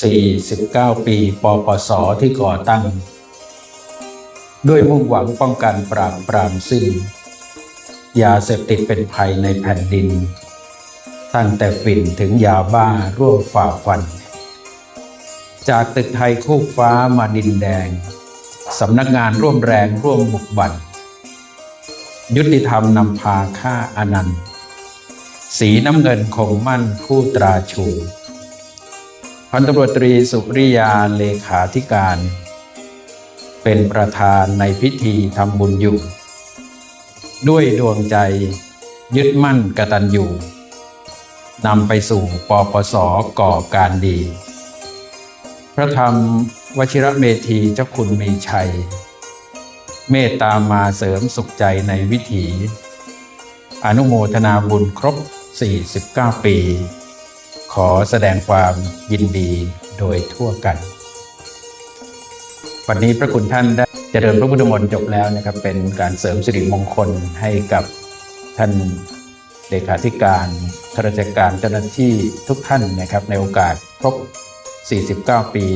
49 ปีปปสที่ก่อตั้ง ด้วยมุ่งหวังป้องกันปราบปรามสิ้นยาเสพติดเป็นภัยในแผ่นดิน ตั้งแต่ฝิ่นถึงยาบ้าร่วมฝ่าฟัน จากตึกไทยคู่ฟ้ามาดินแดง สำนักงานร่วมแรงร่วมบุกบันยุติธรรมนำพาฆ่าอนันต์ สีน้ำเงินคงมั่นผู้ตราชู พันตำรวจตรีสุริยาเลขาธิการ เป็นประธานในพิธีทำบุญอยู่ ด้วยดวงใจยึดมั่นกตัญญูนำไปสู่ปปสก่อการดี พระธรรมวชิระเมธีเจ้าคุณมีชัย เมตตามาเสริมสุขใจในวิถี อนุโมทนาบุญครบ 49 ปี ขอแสดงความยินดีโดยทั่วกัน วันนี้พระคุณท่านได้เจริญพระพุทธมนต์จบแล้วนะครับ เป็นการเสริมสิริมงคลให้กับท่านเลขาธิการข้าราชการเจ้าหน้าที่ทุกท่านนะครับ ในโอกาสครบ 49 ปี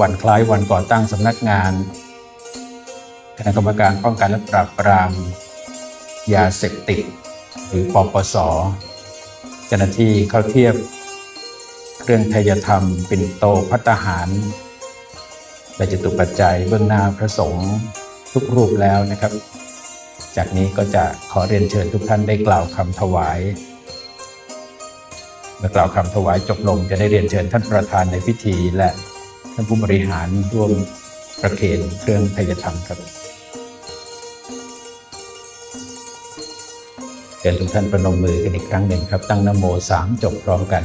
วันคล้ายวันก่อตั้งสำนักงานคณะกรรมการป้องกันและปราบปราม ยาเสพติด หรือปปสเจ้าหน้าที่เข้าเทียบ เครื่องไทยธรรมปิ่นโตพัตตาหาร และจตุปัจจัยเบื้องหน้าพระสงฆ์ทุกรูปแล้วนะครับ จากนี้ก็จะขอเรียนเชิญทุกท่านได้กล่าวคำถวาย เมื่อกล่าวคำถวายจบลงจะได้เรียนเชิญท่านประธานในพิธีและท่านผู้บริหารร่วมประเคนเครื่องไทยธรรมครับเชิญทุกท่านประนมมือกันอีกครั้งหนึ่งครับ ตั้งนโมสามจบพร้อมกัน